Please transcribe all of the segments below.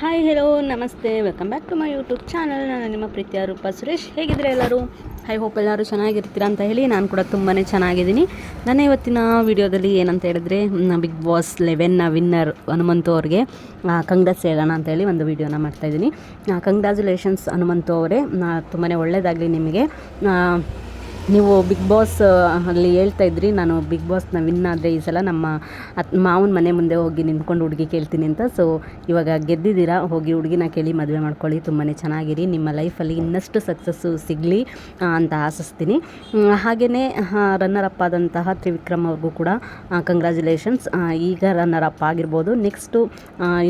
Hi hello ನಮಸ್ತೆ. Welcome back to my YouTube channel ನಾನು ನಿಮ್ಮ ಪ್ರೀತಿಯ ರೂಪ ಸುರೇಶ್. ಹೇಗಿದ್ರೆ ಎಲ್ಲರೂ? ಐ ಹೋಪ್ ಎಲ್ಲರೂ ಚೆನ್ನಾಗಿರ್ತೀರಾ ಅಂತ ಹೇಳಿ ನಾನು ಕೂಡ ತುಂಬಾ ಚೆನ್ನಾಗಿದ್ದೀನಿ. ನಾನು ಇವತ್ತಿನ ವಿಡಿಯೋದಲ್ಲಿ ಏನಂತ ಹೇಳಿದ್ರೆ ಬಿಗ್ ಬಾಸ್ ಲೆವೆನ್ನ ವಿನ್ನರ್ ಹನುಮಂತು ಅವ್ರಿಗೆ ಕಂಗ್ರಾಸ್ ಹೇಳೋಣ ಅಂತ ಹೇಳಿ ಒಂದು ವಿಡಿಯೋನ ಮಾಡ್ತಾಯಿದ್ದೀನಿ ಕಂಗ್ರ್ಯಾಚುಲೇಷನ್ಸ್ ಹನುಮಂತು ಅವರೇ. ತುಂಬಾ ಒಳ್ಳೆಯದಾಗಲಿ ನಿಮಗೆ. ನೀವು ಬಿಗ್ ಬಾಸ್ ಅಲ್ಲಿ ಹೇಳ್ತಾ ಇದ್ರಿ, ನಾನು ಬಿಗ್ ಬಾಸ್ನ ವಿನ್ ಆದರೆ ಈ ಸಲ ನಮ್ಮ ಅತ್, ಮಾವನ ಮನೆ ಮುಂದೆ ಹೋಗಿ ನಿಂತ್ಕೊಂಡು ಹುಡುಗಿ ಕೇಳ್ತೀನಿ ಅಂತ. ಸೊ ಇವಾಗ ಗೆದ್ದಿದ್ದೀರಾ? ಹೋಗಿ ಹುಡುಗಿನ ಕೇಳಿ ಮದುವೆ ಮಾಡ್ಕೊಳ್ಳಿ ತುಂಬಾ ಚೆನ್ನಾಗಿರಿ. ನಿಮ್ಮ ಲೈಫಲ್ಲಿ ಇನ್ನಷ್ಟು ಸಕ್ಸಸ್ಸು ಸಿಗಲಿ ಅಂತ ಆಶಿಸ್ತೀನಿ. ಹಾಗೆಯೇ ರನ್ನರ್ ಅಪ್ ಆದಂತಹ ತ್ರಿವಿಕ್ರಮ್ ಅವ್ರಿಗೂ ಕೂಡ ಕಂಗ್ರ್ಯಾಚುಲೇಷನ್ಸ್ ಈಗ ರನ್ನರ್ ಅಪ್ ಆಗಿರ್ಬೋದು ನೆಕ್ಸ್ಟು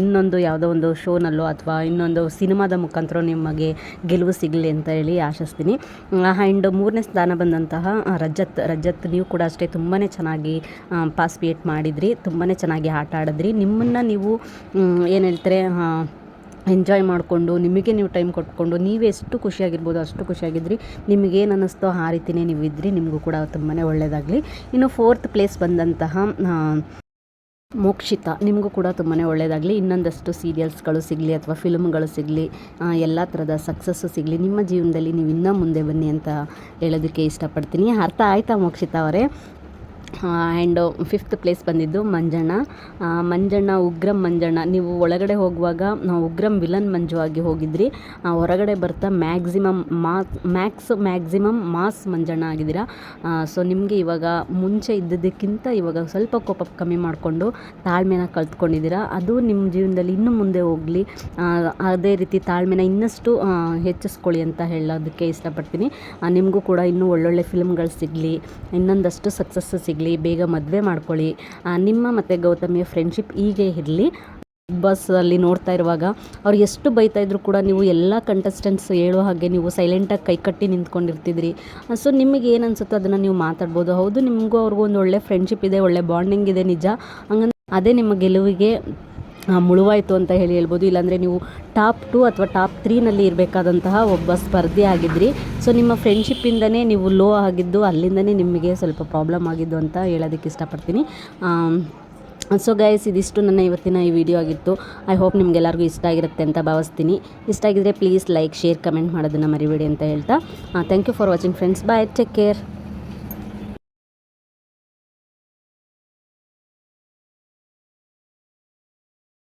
ಇನ್ನೊಂದು ಯಾವುದೋ ಒಂದು ಶೋನಲ್ಲೋ ಅಥವಾ ಇನ್ನೊಂದು ಸಿನಿಮಾದ ಮುಖಾಂತರ ನಿಮಗೆ ಗೆಲುವು ಸಿಗಲಿ ಅಂತ ಹೇಳಿ ಆಶಿಸ್ತೀನಿ. ಆ್ಯಂಡ್ ಮೂರನೇ ಸ್ಥಾನ ಬಂದಂತಹ ರಜತ್ ರಜತ್ ನೀವು ಕೂಡ ಅಷ್ಟೇ ತುಂಬಾ ಚೆನ್ನಾಗಿ ಪಾಸ್ಪಿಯೇಟ್ ಮಾಡಿದ್ರಿ ತುಂಬಾ ಚೆನ್ನಾಗಿ ಆಟ ಆಡಿದ್ರಿ. ನಿಮ್ಮನ್ನು ನೀವು ಏನು ಹೇಳ್ತಾರೆ ಎಂಜಾಯ್ ಮಾಡಿಕೊಂಡು, ನಿಮಗೆ ನೀವು ಟೈಮ್ ಕೊಟ್ಕೊಂಡು, ನೀವು ಎಷ್ಟು ಖುಷಿಯಾಗಿರ್ಬೋದು ಅಷ್ಟು ಖುಷಿಯಾಗಿದ್ರಿ. ನಿಮಗೇನು ಅನ್ನಿಸ್ತೋ ಆ ರೀತಿಯೇ ನೀವು ಇದ್ರಿ ನಿಮಗೂ ಕೂಡ ತುಂಬಾ ಒಳ್ಳೆಯದಾಗಲಿ ಇನ್ನು ಫೋರ್ತ್ ಪ್ಲೇಸ್ ಬಂದಂತಹ ಮೋಕ್ಷಿತ. ನಿಮಗೂ ಕೂಡ ತುಂಬಾ ಒಳ್ಳೆಯದಾಗಲಿ ಇನ್ನೊಂದಷ್ಟು ಸೀರಿಯಲ್ಸ್ಗಳು ಸಿಗಲಿ ಅಥವಾ ಫಿಲ್ಮ್ಗಳು ಸಿಗಲಿ ಎಲ್ಲ ಥರದ ಸಕ್ಸಸ್ಸು ಸಿಗಲಿ, ನಿಮ್ಮ ಜೀವನದಲ್ಲಿ ನೀವು ಇನ್ನೂ ಮುಂದೆ ಬನ್ನಿ ಅಂತ ಹೇಳೋದಕ್ಕೆ ಇಷ್ಟಪಡ್ತೀನಿ. ಅರ್ಥ ಆಯಿತಾ ಮೋಕ್ಷಿತ ಅವರೇ? ಆ್ಯಂಡ್ ಫಿಫ್ತ್ ಪ್ಲೇಸ್ ಬಂದಿದ್ದು ಮಂಜಣ್ಣ. ಮಂಜಣ್ಣ, ಉಗ್ರಂ ಮಂಜಣ್ಣ. ನೀವು ಒಳಗಡೆ ಹೋಗುವಾಗ ಉಗ್ರಂ ವಿಲನ್ ಮಂಜು ಆಗಿ ಹೋಗಿದ್ರಿ ಹೊರಗಡೆ ಬರ್ತಾ maximum mass max maximum mass Manjanna ಆಗಿದ್ದೀರಾ. ಸೊ ನಿಮಗೆ ಇವಾಗ ಮುಂಚೆ ಇದ್ದದಕ್ಕಿಂತ ಇವಾಗ ಸ್ವಲ್ಪ ಕೋಪ ಕಮ್ಮಿ ಮಾಡಿಕೊಂಡು ತಾಳ್ಮೆನ ಕಲ್ತ್ಕೊಂಡಿದ್ದೀರಾ ಅದು ನಿಮ್ಮ ಜೀವನದಲ್ಲಿ ಇನ್ನೂ ಮುಂದೆ ಹೋಗಲಿ. ಅದೇ ರೀತಿ ತಾಳ್ಮೆನ ಇನ್ನಷ್ಟು ಹೆಚ್ಚಿಸ್ಕೊಳ್ಳಿ ಅಂತ ಹೇಳೋದಕ್ಕೆ ಇಷ್ಟಪಡ್ತೀನಿ. ನಿಮಗೂ ಕೂಡ ಇನ್ನೂ ಒಳ್ಳೊಳ್ಳೆ ಫಿಲ್ಮ್ಗಳು ಸಿಗಲಿ. ಇನ್ನೊಂದಷ್ಟು ಸಕ್ಸಸ್ ಸಿಗಲಿ. ಬೇಗ ಮದುವೆ ಮಾಡ್ಕೊಳ್ಳಿ. ನಿಮ್ಮ ಮತ್ತು ಗೌತಮಿಯ ಫ್ರೆಂಡ್ಶಿಪ್ ಹೀಗೆ ಇರಲಿ. ಬಸ್ಸಲ್ಲಿ ನೋಡ್ತಾ ಇರುವಾಗ ಅವ್ರು ಎಷ್ಟು ಬೈತಾ ಇದ್ರು ಕೂಡ ನೀವು ಎಲ್ಲ ಕಂಟೆಸ್ಟೆಂಟ್ಸ್ ಹೇಳೋ ಹಾಗೆ ನೀವು ಸೈಲೆಂಟಾಗಿ ಕೈಕಟ್ಟಿ ನಿಂತ್ಕೊಂಡಿರ್ತಿದ್ರಿ. ಸೊ ನಿಮಗೆ ಏನು ಅನ್ಸುತ್ತೋ ಅದನ್ನು ನೀವು ಮಾತಾಡ್ಬೋದು. ಹೌದು, ನಿಮಗೂ ಅವ್ರಿಗೂ ಒಂದು ಒಳ್ಳೆ ಫ್ರೆಂಡ್ಶಿಪ್ ಇದೆ, ಒಳ್ಳೆ ಬಾಂಡಿಂಗ್ ಇದೆ ನಿಜ. ಹಂಗಂದ್ರೆ ಅದೇ ನಿಮ್ಮ ಗೆಲುವಿಗೆ ಮುಳುವಾಯಿತು ಅಂತ ಹೇಳಿ ಹೇಳ್ಬೋದು. ಇಲ್ಲಾಂದರೆ ನೀವು ಟಾಪ್ ಟು ಅಥವಾ ಟಾಪ್ ತ್ರೀನಲ್ಲಿ ಇರಬೇಕಾದಂತಹ ಒಬ್ಬ ಸ್ಪರ್ಧಿ ಆಗಿದ್ರಿ. ಸೊ ನಿಮ್ಮ ಫ್ರೆಂಡ್ಶಿಪ್ಪಿಂದನೇ ನೀವು ಲೋ ಆಗಿದ್ದು, ಅಲ್ಲಿಂದನೇ ನಿಮಗೆ ಸ್ವಲ್ಪ ಪ್ರಾಬ್ಲಮ್ ಆಗಿದ್ದು ಅಂತ ಹೇಳೋದಕ್ಕೆ ಇಷ್ಟಪಡ್ತೀನಿ. ಸೊ ಗೈಸ್ ಇದಿಷ್ಟು ನನ್ನ ಇವತ್ತಿನ ಈ ವಿಡಿಯೋ ಆಗಿತ್ತು. ಐ ಹೋಪ್ ನಿಮಗೆಲ್ಲರಿಗೂ ಇಷ್ಟ ಆಗಿರುತ್ತೆ ಅಂತ ಭಾವಿಸ್ತೀನಿ. ಇಷ್ಟ ಆಗಿದ್ರೆ ಪ್ಲೀಸ್ ಲೈಕ್ ಶೇರ್ ಕಮೆಂಟ್ ಮಾಡೋದನ್ನು ಮರಿಬೇಡಿ ಅಂತ ಹೇಳ್ತಾ thank you for watching friends bye take care